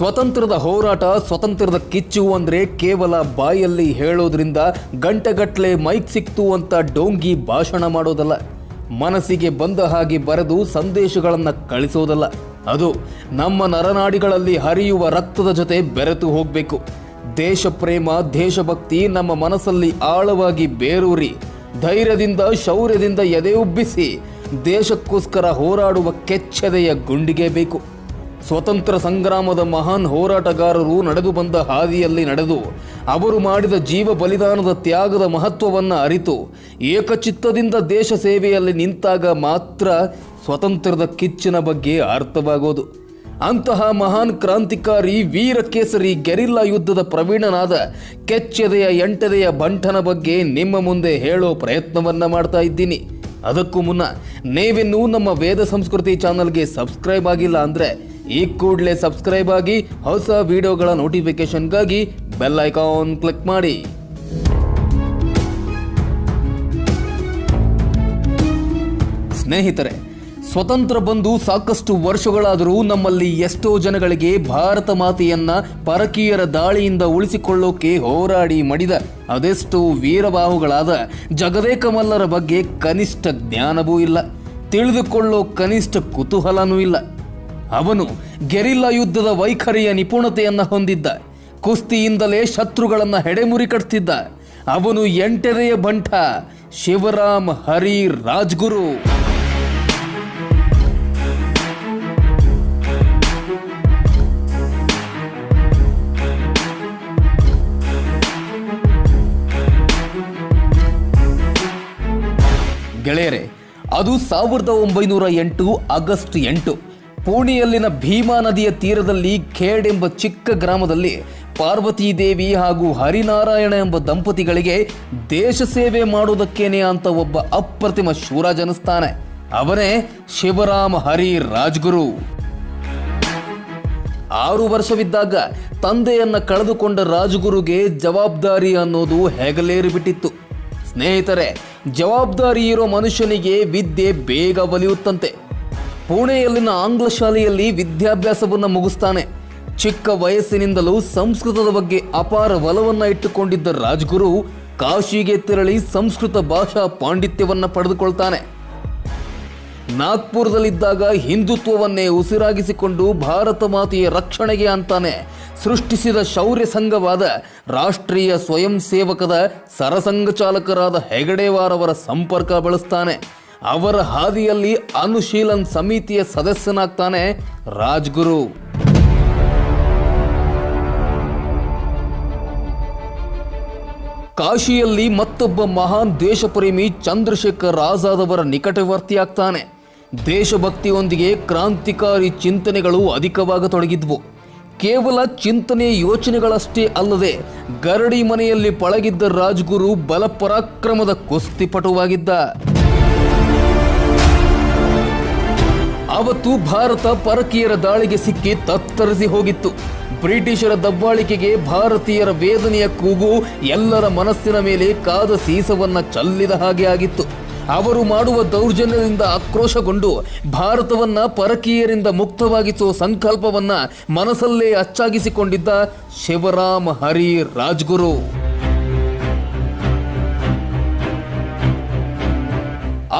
ಸ್ವತಂತ್ರದ ಹೋರಾಟ, ಸ್ವತಂತ್ರದ ಕಿಚ್ಚು ಅಂದ್ರೆ ಕೇವಲ ಬಾಯಲ್ಲಿ ಹೇಳೋದ್ರಿಂದ ಗಂಟೆಗಟ್ಟಲೆ ಮೈಕ್ ಸಿಕ್ತು ಅಂತ ಡೋಂಗಿ ಭಾಷಣ ಮಾಡೋದಲ್ಲ. ಮನಸ್ಸಿಗೆ ಬಂದ ಹಾಗೆ ಬರೆದು ಸಂದೇಶಗಳನ್ನು ಕಳಿಸೋದಲ್ಲ. ಅದು ನಮ್ಮ ನರನಾಡಿಗಳಲ್ಲಿ ಹರಿಯುವ ರಕ್ತದ ಜೊತೆ ಬೆರೆತು ಹೋಗಬೇಕು. ದೇಶ ಪ್ರೇಮ ದೇಶಭಕ್ತಿ ನಮ್ಮ ಮನಸ್ಸಲ್ಲಿ ಆಳವಾಗಿ ಬೇರೂರಿ. ಧೈರ್ಯದಿಂದ, ಶೌರ್ಯದಿಂದ ಎದೆ ಉಬ್ಬಿಸಿ ದೇಶಕ್ಕೋಸ್ಕರ ಹೋರಾಡುವ ಕೆಚ್ಚೆದೆಯ ಗುಂಡಿಗೆ ಬೇಕು. ಸ್ವತಂತ್ರ ಸಂಗ್ರಾಮದ ಮಹಾನ್ ಹೋರಾಟಗಾರರು ನಡೆದು ಬಂದ ಹಾದಿಯಲ್ಲಿ ನಡೆದು ಅವರು ಮಾಡಿದ ಜೀವ ಬಲಿದಾನದ ತ್ಯಾಗದ ಮಹತ್ವವನ್ನು ಅರಿತು ಏಕಚಿತ್ತದಿಂದ ದೇಶ ಸೇವೆಯಲ್ಲಿ ನಿಂತಾಗ ಮಾತ್ರ ಸ್ವತಂತ್ರದ ಕಿಚ್ಚಿನ ಬಗ್ಗೆ ಅರ್ಥವಾಗೋದು. ಅಂತಹ ಮಹಾನ್ ಕ್ರಾಂತಿಕಾರಿ ವೀರ ಕೇಸರಿ ಗೆರಿಲ್ಲಾ ಯುದ್ಧದ ಪ್ರವೀಣನಾದ ಕೆಚ್ಚೆದೆಯ ಎಂಟೆದೆಯ ಬಂಟನ ಬಗ್ಗೆ ನಿಮ್ಮ ಮುಂದೆ ಹೇಳೋ ಪ್ರಯತ್ನವನ್ನ ಮಾಡ್ತಾ ಇದ್ದೀನಿ. ಅದಕ್ಕೂ ಮುನ್ನ, ನೀವಿನ್ನೂ ನಮ್ಮ ವೇದ ಸಂಸ್ಕೃತಿ ಚಾನಲ್ಗೆ ಸಬ್ಸ್ಕ್ರೈಬ್ ಆಗಿಲ್ಲ ಅಂದ್ರೆ ಈ ಕೂಡಲೇ ಸಬ್ಸ್ಕ್ರೈಬ್ ಆಗಿ ಹೊಸ ವಿಡಿಯೋಗಳ ನೋಟಿಫಿಕೇಶನ್ಗಾಗಿ ಬೆಲ್ ಐಕಾನ್ ಕ್ಲಿಕ್ ಮಾಡಿ. ಸ್ನೇಹಿತರೆ, ಸ್ವತಂತ್ರ ಬಂದು ಸಾಕಷ್ಟು ವರ್ಷಗಳಾದರೂ ನಮ್ಮಲ್ಲಿ ಎಷ್ಟೋ ಜನಗಳಿಗೆ ಭಾರತ ಮಾತೆಯನ್ನ ಪರಕೀಯರ ದಾಳಿಯಿಂದ ಉಳಿಸಿಕೊಳ್ಳೋಕೆ ಹೋರಾಡಿ ಮಡಿದ ಅದೆಷ್ಟೋ ವೀರಬಾಹುಗಳಾದ ಜಗದೇಕಮಲ್ಲರ ಬಗ್ಗೆ ಕನಿಷ್ಠ ಜ್ಞಾನವೂ ಇಲ್ಲ. ತಿಳಿದುಕೊಳ್ಳೋ ಕನಿಷ್ಠ ಕುತೂಹಲನೂ ಇಲ್ಲ. ಅವನು ಗೆರಿಲ್ಲಾ ಯುದ್ಧದ ವೈಖರಿಯ ನಿಪುಣತೆಯನ್ನು ಹೊಂದಿದ್ದ. ಕುಸ್ತಿಯಿಂದಲೇ ಶತ್ರುಗಳನ್ನು ಹೆಡೆಮುರಿ ಕಟ್ತಿದ್ದ. ಅವನು ಎಂಟನೆಯ ಬಂಟ ಶಿವರಾಮ್ ಹರಿ ರಾಜ್ಗುರು. ಗೆಳೆಯರೆ, ಅದು ಸಾವಿರದ ಒಂಬೈನೂರ ಎಂಟು ಆಗಸ್ಟ್ ಎಂಟು. ಪುಣೆಯಲ್ಲಿನ ಭೀಮಾ ನದಿಯ ತೀರದಲ್ಲಿ ಖೇಡ್ ಎಂಬ ಚಿಕ್ಕ ಗ್ರಾಮದಲ್ಲಿ ಪಾರ್ವತೀ ದೇವಿ ಹಾಗೂ ಹರಿನಾರಾಯಣ ಎಂಬ ದಂಪತಿಗಳಿಗೆ ದೇಶ ಸೇವೆ ಮಾಡುವುದಕ್ಕೇನೆ ಅಂತ ಒಬ್ಬ ಅಪ್ರತಿಮ ಶೂರ ಜನಿಸ್ತಾನೆ ಅವನೇ ಶಿವರಾಮ ಹರಿ ರಾಜ್ಗುರು. ಆರು ವರ್ಷವಿದ್ದಾಗ ತಂದೆಯನ್ನ ಕಳೆದುಕೊಂಡ ರಾಜಗುರುಗೆ ಜವಾಬ್ದಾರಿ ಅನ್ನೋದು ಹೆಗಲೇರಿ ಬಿಟ್ಟಿತ್ತು ಸ್ನೇಹಿತರೆ, ಜವಾಬ್ದಾರಿ ಇರೋ ಮನುಷ್ಯನಿಗೆ ವಿದ್ಯೆ ಬೇಗ ಒಲಿಯುತ್ತಂತೆ. ಪುಣೆಯಲ್ಲಿನ ಆಂಗ್ಲ ಶಾಲೆಯಲ್ಲಿ ವಿದ್ಯಾಭ್ಯಾಸವನ್ನು ಮುಗಿಸ್ತಾನೆ. ಚಿಕ್ಕ ವಯಸ್ಸಿನಿಂದಲೂ ಸಂಸ್ಕೃತದ ಬಗ್ಗೆ ಅಪಾರ ಒಲವನ್ನ ಇಟ್ಟುಕೊಂಡಿದ್ದ ರಾಜ್ಗುರು ಕಾಶಿಗೆ ತೆರಳಿ ಸಂಸ್ಕೃತ ಭಾಷಾ ಪಾಂಡಿತ್ಯವನ್ನ ಪಡೆದುಕೊಳ್ತಾನೆ. ನಾಗ್ಪುರದಲ್ಲಿದ್ದಾಗ ಹಿಂದುತ್ವವನ್ನೇ ಉಸಿರಾಗಿಸಿಕೊಂಡು ಭಾರತ ಮಾತೆಯ ರಕ್ಷಣೆಗೆ ಅಂತಾನೆ ಸೃಷ್ಟಿಸಿದ ಶೌರ್ಯ ಸಂಘವಾದ ರಾಷ್ಟ್ರೀಯ ಸ್ವಯಂ ಸೇವಕದ ಸರಸಂಘ ಚಾಲಕರಾದ ಹೆಗಡೆವಾರವರ ಸಂಪರ್ಕ ಬಳಸ್ತಾನೆ. ಅವರ ಹಾದಿಯಲ್ಲಿ ಅನುಶೀಲನ್ ಸಮಿತಿಯ ಸದಸ್ಯನಾಗ್ತಾನೆ ರಾಜ್ಗುರು. ಕಾಶಿಯಲ್ಲಿ ಮತ್ತೊಬ್ಬ ಮಹಾನ್ ದೇಶಪ್ರೇಮಿ ಚಂದ್ರಶೇಖರ್ ಆಜಾದ್ ನಿಕಟವರ್ತಿಯಾಗ್ತಾನೆ. ದೇಶಭಕ್ತಿಯೊಂದಿಗೆ ಕ್ರಾಂತಿಕಾರಿ ಚಿಂತನೆಗಳು ಅಧಿಕವಾಗತೊಡಗಿದ್ವು. ಕೇವಲ ಚಿಂತನೆ ಯೋಚನೆಗಳಷ್ಟೇ ಅಲ್ಲದೆ ಗರಡಿ ಮನೆಯಲ್ಲಿ ಪಳಗಿದ್ದ ರಾಜ್ಗುರು ಬಲಪರಾಕ್ರಮದ ಕುಸ್ತಿಪಟುವಾಗಿದ್ದ. ಅವತ್ತು ಭಾರತ ಪರಕೀಯರ ದಾಳಿಗೆ ಸಿಕ್ಕಿ ತತ್ತರಿಸಿ ಹೋಗಿತ್ತು. ಬ್ರಿಟಿಷರ ದಬ್ಬಾಳಿಕೆಗೆ ಭಾರತೀಯರ ವೇದನೆಯ ಕೂಗು ಎಲ್ಲರ ಮನಸ್ಸಿನ ಮೇಲೆ ಕಾದ ಸೀಸವನ್ನ ಚಲ್ಲಿದ ಹಾಗೆ ಆಗಿತ್ತು. ಅವರು ಮಾಡುವ ದೌರ್ಜನ್ಯದಿಂದ ಆಕ್ರೋಶಗೊಂಡು ಭಾರತವನ್ನ ಪರಕೀಯರಿಂದ ಮುಕ್ತವಾಗಿಸುವ ಸಂಕಲ್ಪವನ್ನ ಮನಸ್ಸಲ್ಲೇ ಅಚ್ಚಾಗಿಸಿಕೊಂಡಿದ್ದ ಶಿವರಾಮ್ ಹರಿ ರಾಜ್ಗುರು.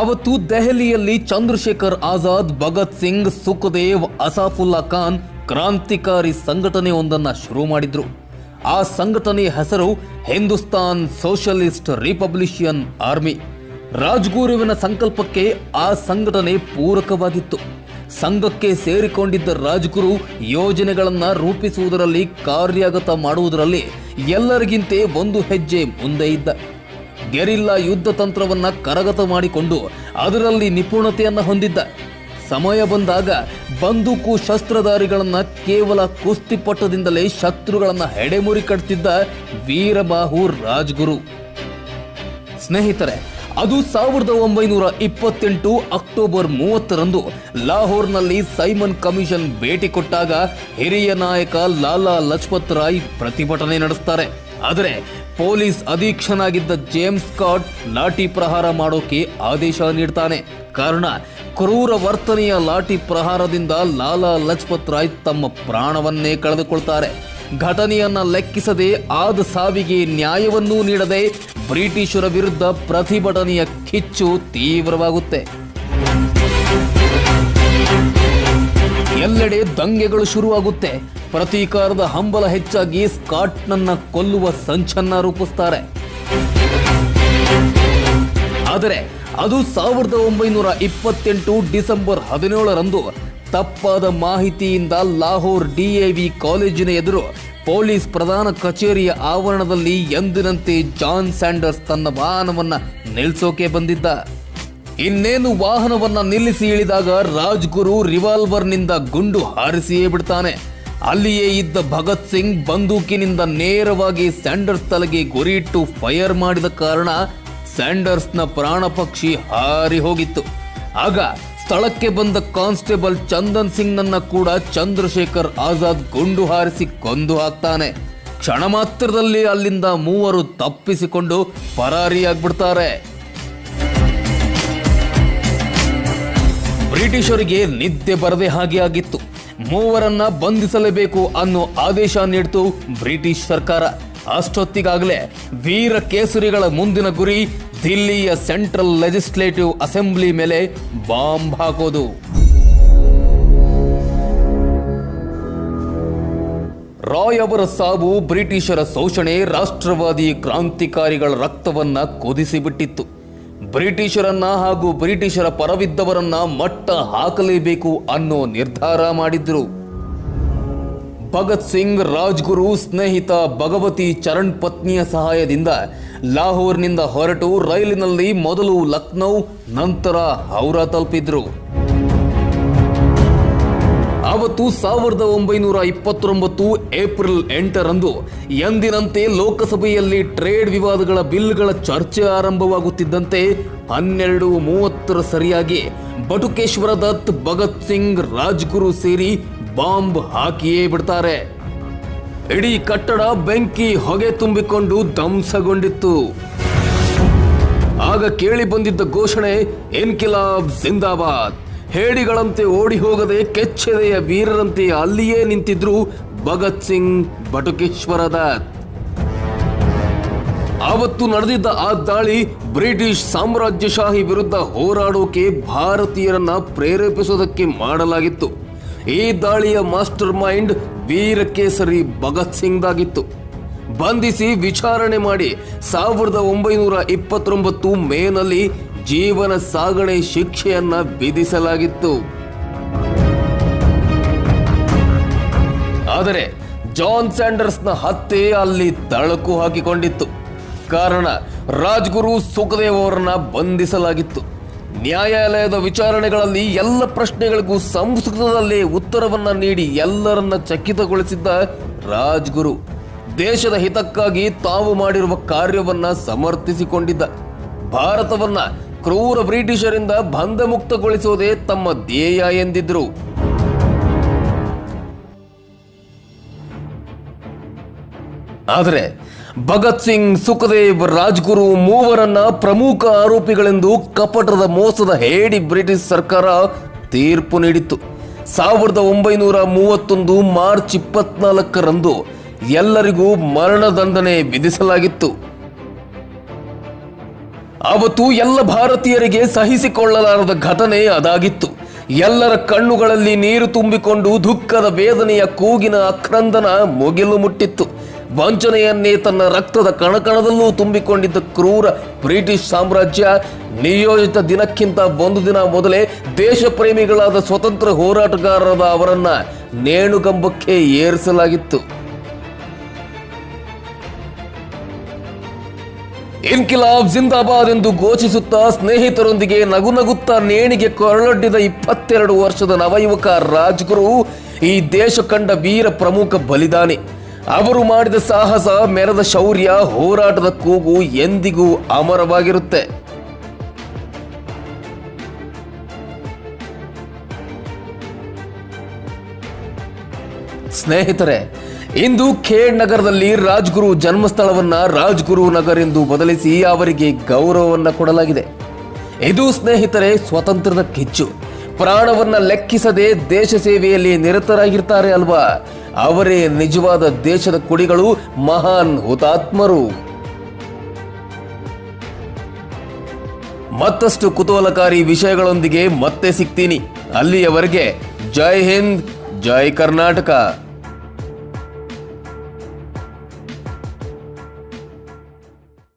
ಅವತ್ತು ದೆಹಲಿಯಲ್ಲಿ ಚಂದ್ರಶೇಖರ್ ಆಜಾದ್, ಭಗತ್ ಸಿಂಗ್, ಸುಖದೇವ್, ಅಸಾಫುಲ್ಲಾ ಖಾನ್ ಕ್ರಾಂತಿಕಾರಿ ಸಂಘಟನೆ ಒಂದನ್ನ ಶುರು ಮಾಡಿದ್ರು. ಆ ಸಂಘಟನೆಯ ಹೆಸರು ಹಿಂದೂಸ್ತಾನ್ ಸೋಷಲಿಸ್ಟ್ ರಿಪಬ್ಲಿಷಿಯನ್ ಆರ್ಮಿ. ರಾಜ್ಗುರುವಿನ ಸಂಕಲ್ಪಕ್ಕೆ ಆ ಸಂಘಟನೆ ಪೂರಕವಾಗಿತ್ತು. ಸಂಘಕ್ಕೆ ಸೇರಿಕೊಂಡಿದ್ದ ರಾಜ್ಗುರು ಯೋಜನೆಗಳನ್ನು ರೂಪಿಸುವುದರಲ್ಲಿ ಕಾರ್ಯಗತ ಮಾಡುವುದರಲ್ಲಿ ಎಲ್ಲರಿಗಿಂತ ಒಂದು ಹೆಜ್ಜೆ ಮುಂದೆ ಇದ್ದ. ಗೆರಿಲ್ಲಾ ಯುದ್ಧ ತಂತ್ರವನ್ನ ಕರಗತ ಮಾಡಿಕೊಂಡು ಅದರಲ್ಲಿ ನಿಪುಣತೆಯನ್ನು ಹೊಂದಿದ್ದ. ಸಮಯ ಬಂದಾಗ ಬಂದೂಕು ಶಸ್ತ್ರಧಾರಿಗಳನ್ನು ಕೇವಲ ಕುಸ್ತಿಪಟ್ಟದಿಂದಲೇ ಶತ್ರುಗಳನ್ನು ಹೆಡೆಮುರಿ ಕಟ್ತಿದ್ದ ವೀರಬಾಹು ರಾಜ್ಗುರು. ಸ್ನೇಹಿತರೆ, ಅದು ಸಾವಿರದ ಒಂಬೈನೂರ ಇಪ್ಪತ್ತೆಂಟು ಅಕ್ಟೋಬರ್ ಮೂವತ್ತರಂದು ಲಾಹೋರ್ನಲ್ಲಿ ಸೈಮನ್ ಕಮಿಷನ್ ಭೇಟಿ ಕೊಟ್ಟಾಗ ಹಿರಿಯ ನಾಯಕ ಲಾಲಾ ಲಜಪತ್ ರಾಯ್ ಪ್ರತಿಭಟನೆ ನಡೆಸ್ತಾರೆ. ಆದರೆ ಪೊಲೀಸ್ ಅಧೀಕ್ಷನಾಗಿದ್ದ ಜೇಮ್ಸ್ ಸ್ಕಾಟ್ ಲಾಠಿ ಪ್ರಹಾರ ಮಾಡೋಕೆ ಆದೇಶ ನೀಡ್ತಾನೆ. ಕಾರಣ, ಕ್ರೂರ ವರ್ತನೆಯ ಲಾಠಿ ಪ್ರಹಾರದಿಂದ ಲಾಲಾ ಲಜಪತ್ ರಾಯ್ ತಮ್ಮ ಪ್ರಾಣವನ್ನೇ ಕಳೆದುಕೊಳ್ತಾರೆ. ಘಟನೆಯನ್ನ ಲೆಕ್ಕಿಸದೆ ಆದ ಸಾವಿಗೆ ನ್ಯಾಯವನ್ನೂ ನೀಡದೆ ಬ್ರಿಟಿಷರ ವಿರುದ್ಧ ಪ್ರತಿಭಟನೆಯ ಕಿಚ್ಚು ತೀವ್ರವಾಗುತ್ತೆ. ಎಲ್ಲೆಡೆ ದಂಗೆಗಳು ಶುರುವಾಗುತ್ತೆ. ಪ್ರತೀಕಾರದ ಹಂಬಲ ಹೆಚ್ಚಾಗಿ ಸ್ಕಾಟ್ನನ್ನ ಕೊಲ್ಲುವ ಸಂಚನ್ನ ರೂಪಿಸ್ತಾರೆ. ಆದರೆ ಅದು ಸಾವಿರದ ಒಂಬೈನೂರ ಇಪ್ಪತ್ತೆಂಟು ಡಿಸೆಂಬರ್ ಹದಿನೇಳರಂದು ತಪ್ಪಾದ ಮಾಹಿತಿಯಿಂದ ಲಾಹೋರ್ ಡಿಎವಿ ಕಾಲೇಜಿನ ಎದುರು ಪೊಲೀಸ್ ಪ್ರಧಾನ ಕಚೇರಿಯ ಆವರಣದಲ್ಲಿ ಎಂದಿನಂತೆ ಜಾನ್ ಸ್ಯಾಂಡರ್ಸ್ ತನ್ನ ವಾಹನವನ್ನ ನಿಲ್ಲಿಸೋಕೆ ಬಂದಿದ್ದ. ಇನ್ನೇನು ವಾಹನವನ್ನ ನಿಲ್ಲಿಸಿ ಇಳಿದಾಗ ರಾಜ್ಗುರು ರಿವಾಲ್ವರ್ನಿಂದ ಗುಂಡು ಹಾರಿಸಿಯೇ ಬಿಡ್ತಾನೆ. ಅಲ್ಲಿಯೇ ಇದ್ದ ಭಗತ್ ಸಿಂಗ್ ಬಂದೂಕಿನಿಂದ ನೇರವಾಗಿ ಸ್ಯಾಂಡರ್ಸ್ ತಲೆಗೆ ಗುರಿಯಿಟ್ಟು ಫೈರ್ ಮಾಡಿದ ಕಾರಣ ಸ್ಯಾಂಡರ್ಸ್ನ ಪ್ರಾಣ ಪಕ್ಷಿ ಹಾರಿ ಹೋಗಿತ್ತು. ಆಗ ಸ್ಥಳಕ್ಕೆ ಬಂದ ಕಾನ್ಸ್ಟೇಬಲ್ ಚಂದನ್ ಸಿಂಗ್ನನ್ನ ಕೂಡ ಚಂದ್ರಶೇಖರ್ ಆಜಾದ್ ಗುಂಡು ಹಾರಿಸಿ ಕೊಂದು ಹಾಕ್ತಾನೆ. ಕ್ಷಣ ಮಾತ್ರದಲ್ಲಿ ಅಲ್ಲಿಂದ ಮೂವರು ತಪ್ಪಿಸಿಕೊಂಡು ಪರಾರಿಯಾಗ್ಬಿಡ್ತಾರೆ. ಬ್ರಿಟಿಷರಿಗೆ ನಿದ್ದೆ ಬರದೆ ಹಾಗೆ ಆಗಿತ್ತು. ಮೂವರನ್ನ ಬಂಧಿಸಲೇಬೇಕು ಅನ್ನೋ ಆದೇಶ ನೀಡಿತು ಬ್ರಿಟಿಷ್ ಸರ್ಕಾರ. ಅಷ್ಟೊತ್ತಿಗಾಗಲೇ ವೀರ ಕೇಸರಿಗಳ ಮುಂದಿನ ಗುರಿ ದಿಲ್ಲಿಯ ಸೆಂಟ್ರಲ್ ಲೆಜಿಸ್ಲೇಟಿವ್ ಅಸೆಂಬ್ಲಿ ಮೇಲೆ ಬಾಂಬ್ ಹಾಕೋದು. ರಾಯ್ ಅವರ ಸಾವು ಬ್ರಿಟಿಷರ ಶೋಷಣೆ ರಾಷ್ಟ್ರವಾದಿ ಕ್ರಾಂತಿಕಾರಿಗಳ ರಕ್ತವನ್ನ ಕುದಿಸಿಬಿಟ್ಟಿತ್ತು. ಬ್ರಿಟಿಷರನ್ನ ಹಾಗೂ ಬ್ರಿಟಿಷರ ಪರವಿದ್ದವರನ್ನ ಮಟ್ಟ ಹಾಕಲೇಬೇಕು ಅನ್ನೋ ನಿರ್ಧಾರ ಮಾಡಿದ್ರು. ಭಗತ್ ಸಿಂಗ್ ರಾಜ್ಗುರು ಸ್ನೇಹಿತ ಭಗವತಿ ಚರಣ್ ಪತ್ನಿಯ ಸಹಾಯದಿಂದ ಲಾಹೋರ್ನಿಂದ ಹೊರಟು ರೈಲಿನಲ್ಲಿ ಮೊದಲು ಲಕ್ನೌ, ನಂತರ ಹೌರಾ ತಲುಪಿದ್ರು. ಅವತ್ತು ಸಾವಿರದ ಒಂಬೈನೂರ ಇಪ್ಪತ್ತೊಂಬತ್ತು ಏಪ್ರಿಲ್ ಎಂಟರಂದು ಎಂದಿನಂತೆ ಲೋಕಸಭೆಯಲ್ಲಿ ಟ್ರೇಡ್ ವಿವಾದಗಳ ಬಿಲ್ಗಳ ಚರ್ಚೆ ಆರಂಭವಾಗುತ್ತಿದ್ದಂತೆ ಹನ್ನೆರಡು ಮೂವತ್ತರ ಸರಿಯಾಗಿ ಬಟುಕೇಶ್ವರ ದತ್, ಭಗತ್ ಸಿಂಗ್, ರಾಜ್ಗುರು ಸೇರಿ ಬಾಂಬ್ ಹಾಕಿಯೇ ಬಿಡ್ತಾರೆ. ಇಡೀ ಕಟ್ಟಡ ಬೆಂಕಿ ಹೊಗೆ ತುಂಬಿಕೊಂಡು ಧ್ವಂಸಗೊಂಡಿತ್ತು. ಆಗ ಕೇಳಿ ಬಂದಿದ್ದ ಘೋಷಣೆ, ಇನ್ಕಿಲಾಬ್ ಜಿಂದಾಬಾದ್. ಹೇಡಿಗಳಂತೆ ಓಡಿ ಹೋಗದೆ ಕೆಚ್ಚೆದೆಯ ವೀರರಂತೆ ಅಲ್ಲಿಯೇ ನಿಂತಿದ್ರು ಭಗತ್ ಸಿಂಗ್ ಬಟುಕೇಶ್ವರ ಆವತ್ತು ನಡೆದಿದ್ದ ಆ ದಾಳಿ ಬ್ರಿಟಿಷ್ ಸಾಮ್ರಾಜ್ಯಶಾಹಿ ವಿರುದ್ಧ ಹೋರಾಡೋಕೆ ಭಾರತೀಯರನ್ನ ಪ್ರೇರೇಪಿಸೋದಕ್ಕೆ ಮಾಡಲಾಗಿತ್ತು. ಈ ದಾಳಿಯ ಮಾಸ್ಟರ್ ಮೈಂಡ್ ವೀರ ಕೇಸರಿ ಭಗತ್ ಸಿಂಗ್ದಾಗಿತ್ತು. ಬಂಧಿಸಿ ವಿಚಾರಣೆ ಮಾಡಿ ಸಾವಿರದ ಒಂಬೈನೂರ ಇಪ್ಪತ್ತೊಂಬತ್ತು ಮೇನಲ್ಲಿ ಜೀವನ ಸಾಗಣೆ ಶಿಕ್ಷೆಯನ್ನ ವಿಧಿಸಲಾಗಿತ್ತು. ಆದರೆ ಜಾನ್ ಸ್ಯಾಂಡರ್ಸ್ನ ಹತ್ಯೆ ಅಲ್ಲಿ ತಳಕು ಹಾಕಿಕೊಂಡಿತ್ತು. ಕಾರಣ ರಾಜ್ಗುರು ಸುಖದೇವ್ ಅವರನ್ನ ಬಂಧಿಸಲಾಗಿತ್ತು. ನ್ಯಾಯಾಲಯದ ವಿಚಾರಣೆಗಳಲ್ಲಿ ಎಲ್ಲ ಪ್ರಶ್ನೆಗಳಿಗೂ ಸಂಸ್ಕೃತದಲ್ಲಿ ಉತ್ತರವನ್ನ ನೀಡಿ ಎಲ್ಲರನ್ನ ಚಕಿತಗೊಳಿಸಿದ್ದ ರಾಜ್ಗುರು. ದೇಶದ ಹಿತಕ್ಕಾಗಿ ತಾವು ಮಾಡಿರುವ ಕಾರ್ಯವನ್ನ ಸಮರ್ಥಿಸಿಕೊಂಡಿದ್ದ. ಭಾರತವನ್ನ ಕ್ರೂರ ಬ್ರಿಟಿಷರಿಂದ ಬಂಧಮುಕ್ತಗೊಳಿಸುವುದೇ ತಮ್ಮ ಧ್ಯೇಯ ಎಂದಿದ್ರು. ಆದರೆ ಭಗತ್ ಸಿಂಗ್ ಸುಖದೇವ್ ರಾಜ್ಗುರು ಮೂವರನ್ನ ಪ್ರಮುಖ ಆರೋಪಿಗಳೆಂದು ಕಪಟದ ಮೋಸದ ಹೇಡಿ ಬ್ರಿಟಿಷ್ ಸರ್ಕಾರ ತೀರ್ಪು ನೀಡಿತ್ತು. ಸಾವಿರದ ಒಂಬೈನೂರ ಮೂವತ್ತೊಂದು ಮಾರ್ಚ್ ಇಪ್ಪತ್ನಾಲ್ಕರಂದು ಎಲ್ಲರಿಗೂ ಮರಣದಂಡನೆ ವಿಧಿಸಲಾಗಿತ್ತು. ಅವತ್ತು ಎಲ್ಲ ಭಾರತೀಯರಿಗೆ ಸಹಿಸಿಕೊಳ್ಳಲಾರದ ಘಟನೆ ಅದಾಗಿತ್ತು. ಎಲ್ಲರ ಕಣ್ಣುಗಳಲ್ಲಿ ನೀರು ತುಂಬಿಕೊಂಡು ದುಃಖದ ವೇದನೆಯ ಕೂಗಿನ ಅಕ್ರಂದನ ಮುಗಿಲು ಮುಟ್ಟಿತ್ತು. ವಂಚನೆಯನ್ನೇ ತನ್ನ ರಕ್ತದ ಕಣಕಣದಲ್ಲೂ ತುಂಬಿಕೊಂಡಿದ್ದ ಕ್ರೂರ ಬ್ರಿಟಿಷ್ ಸಾಮ್ರಾಜ್ಯ ನಿಯೋಜಿತ ದಿನಕ್ಕಿಂತ ಒಂದು ದಿನ ಮೊದಲೇ ದೇಶ ಪ್ರೇಮಿಗಳಾದ ಸ್ವತಂತ್ರ ಹೋರಾಟಗಾರರಾದ ಅವರನ್ನ ನೇಣುಗಂಬಕ್ಕೆ ಏರಿಸಲಾಗಿತ್ತು. ಇನ್ಕಿಲಾಬ್ ಜಿಂದಾಬಾದ್ ಎಂದು ಘೋಷಿಸುತ್ತಾ ಸ್ನೇಹಿತರೊಂದಿಗೆ ನಗು ನಗುತ್ತಾ ನೇಣಿಗೆ ಕೊರಳೊಡ್ಡಿದ ಇಪ್ಪತ್ತೆರಡು ವರ್ಷದ ನವಯುವಕ ರಾಜ್ಗುರು, ಈ ದೇಶ ಕಂಡ ವೀರ ಪ್ರಮುಖ ಬಲಿದಾನಿ. ಅವರು ಮಾಡಿದ ಸಾಹಸ, ಮೆರೆದ ಶೌರ್ಯ, ಹೋರಾಟದ ಕೂಗು ಎಂದಿಗೂ ಅಮರವಾಗಿರುತ್ತೆ. ಸ್ನೇಹಿತರೆ ಇಂದು ಖೇಡ್ ನಗರದಲ್ಲಿ ರಾಜ್ಗುರು ಜನ್ಮಸ್ಥಳವನ್ನ ರಾಜ್ಗುರು ನಗರ್ ಎಂದು ಬದಲಿಸಿ ಅವರಿಗೆ ಗೌರವವನ್ನ ಕೊಡಲಾಗಿದೆ. ಇದು ಸ್ನೇಹಿತರೆ ಸ್ವತಂತ್ರದ ಕಿಚ್ಚು. ಪ್ರಾಣವನ್ನ ಲೆಕ್ಕಿಸದೆ ದೇಶ ಸೇವೆಯಲ್ಲಿ ನಿರತರಾಗಿರ್ತಾರೆ ಅಲ್ವಾ? ಅವರೇ ನಿಜವಾದ ದೇಶದ ಕುಡಿಗಳು ಮಹಾನ್ ಹುತಾತ್ಮರು. ಮತ್ತಷ್ಟು ಕುತೂಹಲಕಾರಿ ವಿಷಯಗಳೊಂದಿಗೆ ಮತ್ತೆ ಸಿಗ್ತೀನಿ. ಅಲ್ಲಿಯವರೆಗೆ ಜೈ ಹಿಂದ್, ಜೈ ಕರ್ನಾಟಕ.